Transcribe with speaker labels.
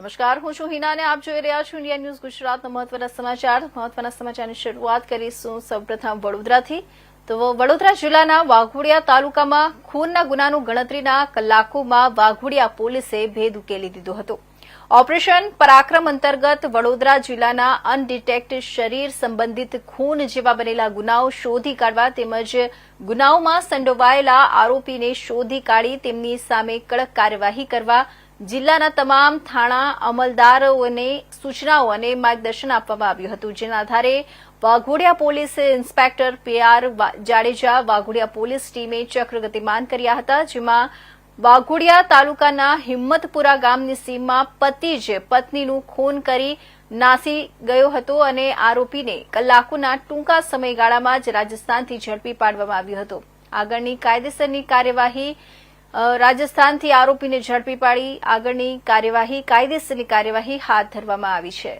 Speaker 1: નમસ્કાર, હું છું હિના અને આપ જોઈ રહ્યા છો ઇન્ડિયા ન્યૂઝ ગુજરાતના મહત્વના સમાચાર. મહત્વના સમાચારની શરૂઆત કરીશું સૌપ્રથમ વડોદરાથી. તો વડોદરા જિલ્લાના વાઘોડિયા તાલુકામાં ખૂનના ગુનાનું ગણતરીના કલાકોમાં વાઘોડિયા પોલીસે ભેદ ઉકેલી દીધો હતો. ઓપરેશન પરાક્રમ અંતર્ગત વડોદરા જિલ્લાના અનડિટેક્ટ શરીર સંબંધિત ખૂન જેવા બનેલા ગુનાઓ શોધી કાઢવા તેમજ ગુનાઓમાં સંડોવાયેલા આરોપીને શોધી કાઢી તેમની સામે કડક કાર્યવાહી કરવા જિલ્લાના તમામ થાણા અમલદારોને સૂચનાઓ અને માર્ગદર્શન આપવામાં આવ્યું હતું. જેના આધારે Waghodia police inspector PR Jadeja Waghodia police ટીમે ચક્ર ગતિમાન કર્યા હતા, જેમાં વાઘોડિયા તાલુકાના હિંમતપુરા ગામની સીમમાં પતિ જ પત્નીનું ખૂન કરી નાસી ગયો હતો અને આરોપીને કલાકોના ટૂંકા સમયગાળામાં જ રાજસ્થાનથી ઝડપી પાડવામાં આવ્યો હતો. આગળની કાયદેસરની કાર્યવાહી રાજસ્થાનથી આરોપીને ઝડપી પાડી આગળની કાર્યવાહી કાયદેસરની કાર્યવાહી હાથ ધરવામાં આવી છે.